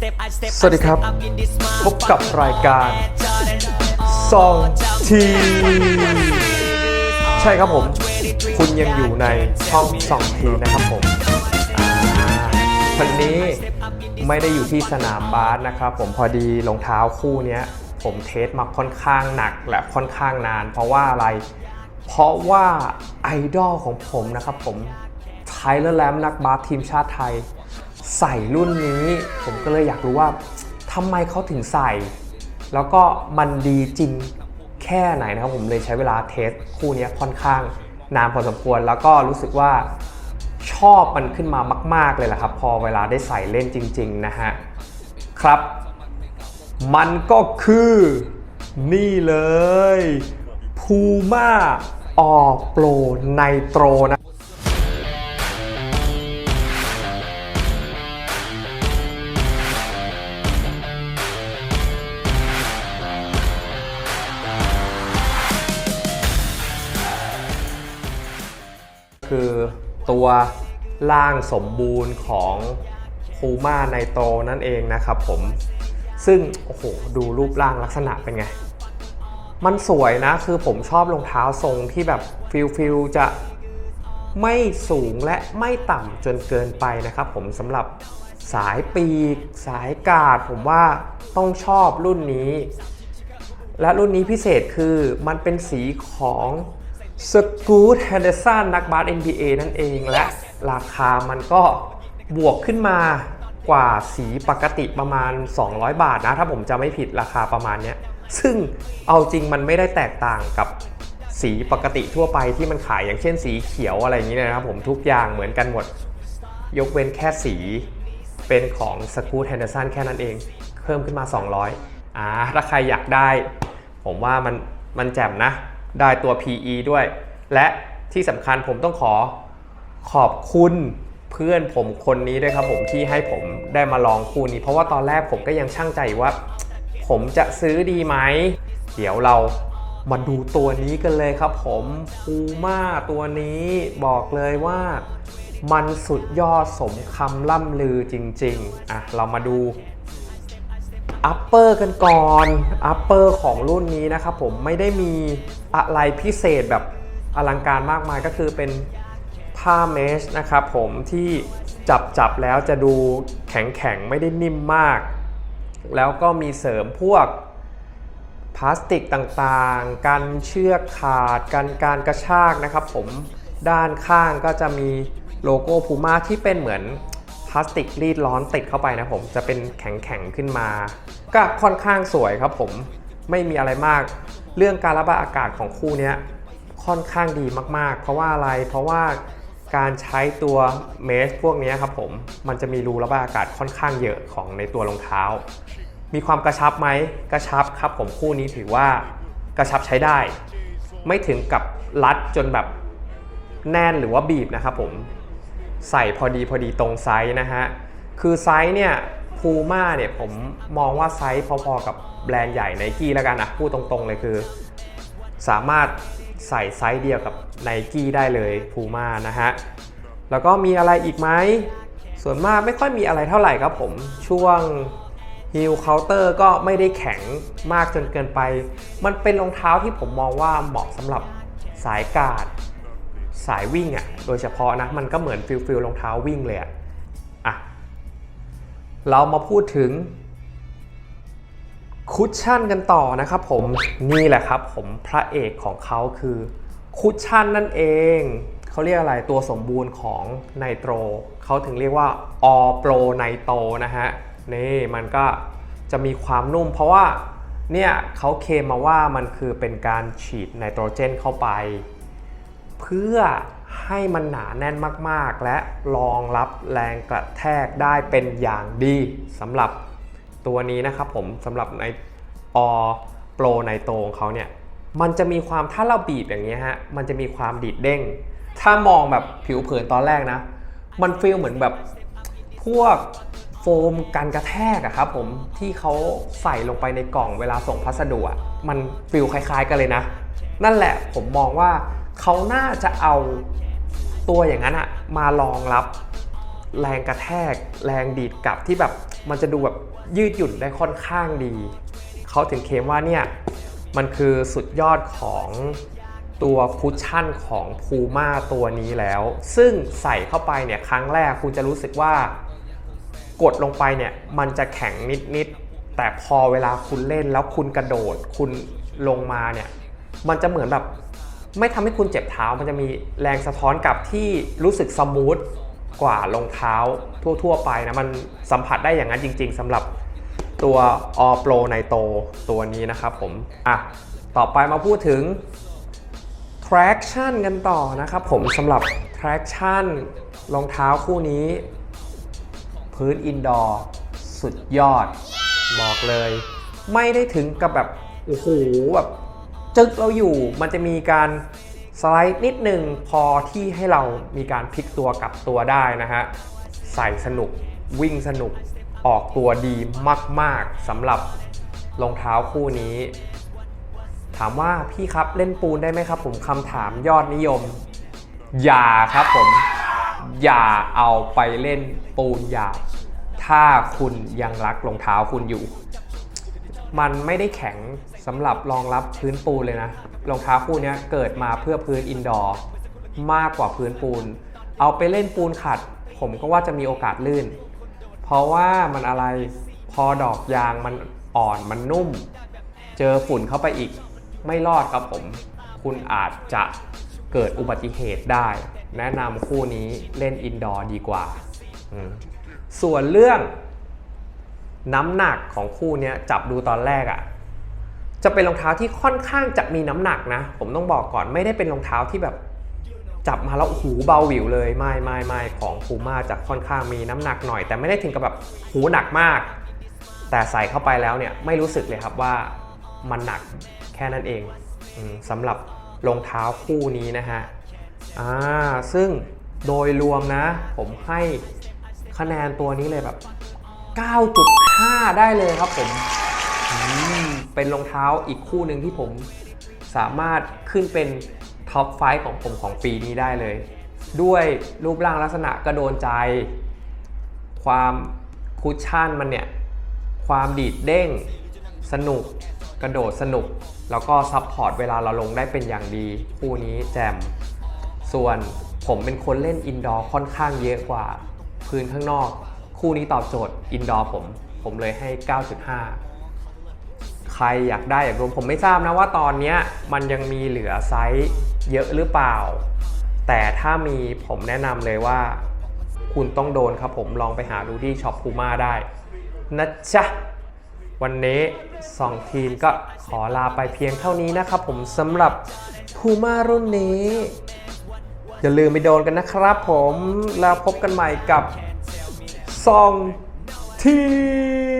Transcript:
สวัสดีครับ พบกับรายการซองทีใช่ครับผม คุณยังอยู่ในช่องสองทีนะครับผมอ่าวันนี้ไม่ได้อยู่ที่สนามบาสนะครับผมพอดีรองเท้าคู่เนี้ยผมเทสมาค่อนข้างหนักและค่อนข้างนาน เพราะว่าอะไร เพราะว่าไอดอลของผมนะครับผมไทเลอร์แลมนักบาสทีมชาติไทย ใส่รุ่นนี้ ผมก็เลยอยากรู้ว่าทำไมเขาถึงใส่ แล้วก็มันดีจริงแค่ไหนนะครับผมเลยใช้เวลาเทสคู่นี้ค่อนข้างนานพอสมควร แล้วก็รู้สึกว่าชอบมันขึ้นมามาก ๆเลยแหละครับ พอเวลาได้ใส่เล่นจริง ๆ นะฮะ ครับ มันก็คือนี่เลย Puma All Pro Nitro นะ คือตัวร่างสมบูรณ์ของพูม่าไนโตนั่นเองนะครับผมซึ่ง โอ้โห ดูรูปร่างลักษณะเป็นไง มันสวยนะ คือผมชอบรองเท้าทรงที่แบบฟิลฟิลจะไม่สูงและไม่ต่ำจนเกินไปนะครับผมสำหรับสายปีก สายกาด ผมว่าต้องชอบรุ่นนี้ และรุ่นนี้พิเศษคือมันเป็นสีของ สกูตแฮนเดอร์สันนักบาส NBA นั่นเองและราคามันก็บวกขึ้นมากว่าสีปกติประมาณ 200 บาทนะ ถ้าผมจะไม่ผิดราคาประมาณเนี้ยซึ่งเอาจริงมันไม่ได้แตกต่างกับสีปกติทั่วไปที่มันขายอย่างเช่นสีเขียวอะไรอย่างนี้นะครับผมทุกอย่างเหมือนกันหมด ยกเว้นแค่สีเป็นของสกูตแฮนเดอร์สันแค่นั้นเอง เพิ่มขึ้นมา 200อ่าถ้าใครอยากได้ ผมว่ามันมันแจ่มนะ ได้ตัว PE ด้วย และที่สำคัญผมต้องขอขอบคุณเพื่อนผมคนนี้ด้วยครับผมที่ให้ผมได้มาลองคู่นี้ เพราะว่าตอนแรกผมก็ยังช่างใจว่า ผมจะซื้อดีไหม เดี๋ยวเรามาดูตัวนี้กันเลยครับผมพูม่าตัวนี้บอกเลยว่ามันสุดยอดสมคำล่ำลือจริง ๆ อะ เรามาดู อัปเปอร์กันก่อนอัปเปอร์ของรุ่นนี้นะครับผมไม่ได้มีอะไรพิเศษแบบอลังการมากมายก็คือเป็นผ้าเมชนะครับผมที่จับจับแล้วจะดูแข็งแข็งไม่ได้นิ่มมาก แล้วก็มีเสริมพวกพลาสติกต่างๆ กันเชือกขาด กันการกระชากนะครับผมด้านข้างก็จะมีโลโก้พูม่าที่เป็นเหมือน พลาสติกรีดร้อนติดเข้าไปนะผมจะเป็นแข็งๆขึ้นมา ก็ค่อนข้างสวยครับผมไม่มีอะไรมาก เรื่องการระบายอากาศของคู่นี้ค่อนข้างดีมากๆ เพราะว่าอะไรเพราะว่าการใช้ตัวเมสพวกนี้ครับผมมันจะมีรูระบายอากาศค่อนข้างเยอะของในตัวรองเท้า มีความกระชับไหมกระชับครับผมคู่นี้ถือว่ากระชับใช้ได้ ไม่ถึงกับรัดจนแบบแน่นหรือว่าบีบนะครับผม ใส่พอดีพอดีตรงไซส์นะฮะ คือไซส์เนี่ยพูม่าเนี่ยผมมองว่าไซส์พอๆกับแบรนด์ใหญ่ไนกี้แล้วกันนะพูดตรงๆเลยคือ สามารถใส่ไซส์เดียวกับไนกี้ได้เลยพูม่านะฮะ แล้วก็มีอะไรอีกไหม ส่วนมากไม่ค่อยมีอะไรเท่าไหร่ครับผมช่วงฮิลเคาน์เตอร์ก็ไม่ได้แข็งมากจนเกินไป มันเป็นรองเท้าที่ผมมองว่าเหมาะสำหรับสายการ์ด สายวิ่งอะ่ะโดยเฉพาะนะมันก็เหมือนฟิลฟิลรองเท้าวิ่งเลยอะ่ะอะเรามาพูดถึงคุชชั่นกันต่อนะครับผมนี่แหละครับผมพระเอกของเขาคือคุชชั่นนั่นเองเขาเรียกอะไรตัวสมบูรณ์ของไนโตรเขาถึงเรียกว่า All Pro Nitro นะฮะนี่มันก็จะมีความนุ่มเพราะว่าเนี่ยเขาเคลมมาว่ามันคือเป็นการฉีดไนโตรเจนเข้าไป เพื่อให้มันหนาแน่นมากๆ และรองรับแรงกระแทกได้เป็นอย่างดีสำหรับตัวนี้นะครับผมสำหรับในอโปรไนโตของเขาเนี่ยมันจะมีความถ้าเราบีบอย่างนี้ยฮะมันจะมีความดีดเด้ง ถ้ามองแบบผิวเผินตอนแรกนะ มันฟีลเหมือนแบบพวกโฟมกันกระแทกอะครับผมที่เขาใส่ลงไปในกล่องเวลาส่งพัสดุอะมันฟีลคล้าย ๆ กันเลยนะ นั่นแหละผมมองว่า เขาน่าจะเอาตัวอย่างนั้นอะมารองรับแรงกระแทกแรงดีดกลับที่แบบมันจะดูแบบยืดหยุ่นได้ค่อนข้างดี เขาถึงเคลมว่าเนี่ย มันคือสุดยอดของตัวคุชชั่นของพูม่าตัวนี้แล้ว ซึ่งใส่เข้าไปเนี่ยครั้งแรกคุณจะรู้สึกว่ากดลงไปเนี่ยมันจะแข็งนิดๆแต่พอเวลาคุณเล่นแล้วคุณกระโดดคุณลงมาเนี่ยมันจะเหมือนแบบ ไม่ทำให้คุณเจ็บเท้ามันจะมีแรงสะท้อนกลับที่รู้สึกสมูทกว่ารองเท้าทั่ว ๆ ไปนะ มันสัมผัสได้อย่างนั้นจริง ๆสำหรับตัว All Pro Nitro ตัวนี้นะครับผม อะ ต่อไปมาพูดถึง traction กันต่อนะครับผมสำหรับ traction รองเท้าคู่นี้ พื้นอินดอร์สุดยอด บอกเลย ไม่ได้ถึงกับแบบ โอ้โหแบบ จึกเราอยู่มันจะมีการสไลด์นิดหนึ่งพอที่ให้เรามีการพลิกตัวกลับตัวได้นะฮะใส่สนุกวิ่งสนุกออกตัวดีมาก ๆสำหรับรองเท้าคู่นี้ ถามว่าพี่ครับเล่นปูนได้ไหมครับ ผมคำถามยอดนิยม อย่าครับผม อย่าเอาไปเล่นปูนหยาบถ้าคุณยังรักรองเท้าคุณอยู่ มันไม่ได้แข็ง สำหรับรองรับพื้นปูนเลยนะรองเท้าคู่นี้เกิดมาเพื่อพื้นอินดอร์มากกว่าพื้นปูน เอาไปเล่นปูนขัด ผมก็ว่าจะมีโอกาสลื่น เพราะว่ามันอะไรพอดอกยางมันอ่อนมันนุ่ม เจอฝุ่นเข้าไปอีก ไม่รอดครับผม คุณอาจจะเกิดอุบัติเหตุได้ แนะนำคู่นี้เล่นอินดอร์ดีกว่า ส่วนเรื่องน้ำหนักของคู่นี้จับดูตอนแรกอะ่ะ จะเป็นรองเท้าที่ค่อนข้างจะมีน้ำหนักนะ ผมต้องบอกก่อนไม่ได้เป็นรองเท้าที่แบบจับมาแล้วหูเบาหวิวเลยไม่ไม่ไม่ของพูม่าจะค่อนข้างมีน้ำหนักหน่อย แต่ไม่ได้ถึงกับแบบหูหนักมาก แต่ใส่เข้าไปแล้วเนี่ยไม่รู้สึกเลยครับว่ามันหนักแค่นั้นเองอมสำหรับรองเท้าคู่นี้นะฮะอ่าซึ่งโดยรวมนะ ผมให้คะแนนตัวนี้เลยแบบ 9.5 ได้เลยครับผมอืม เป็นรองเท้าอีกคู่หนึ่งที่ผมสามารถขึ้นเป็นท็อปไฟของผมของปีนี้ได้เลย ด้วยรูปร่างลักษณะกระโดนใจ ความคุชชั่นมันเนี่ย ความดีดเด้ง สนุก กระโดดสนุก แล้วก็ซับพอร์ตเวลาเราลงได้เป็นอย่างดี คู่นี้แจม ส่วนผมเป็นคนเล่นอินดอร์ค่อนข้างเยอะกว่า พื้นข้างนอก คู่นี้ตอบโจทย์อินดอร์ผม ผมเลยให้ 9.5 ครอยากได้อยากรวมผมไม่ทราบนะว่าตอนนี้มันยังมีเหลือไซส์เยอะหรือเปล่า แต่ถ้ามีผมแนะนำเลยว่า คุณต้องโดนครับผมลองไปหาดูที่ช็อปพูม่าได้นะจ๊ะวันนี้2ทีมก็ขอลาไปเพียงเท่านี้นะครับผมสำหรับพูม่ารุ่นนี้ อย่าลืมไปโดนกันนะครับผมแล้วพบกันใหม่กับ2ทีม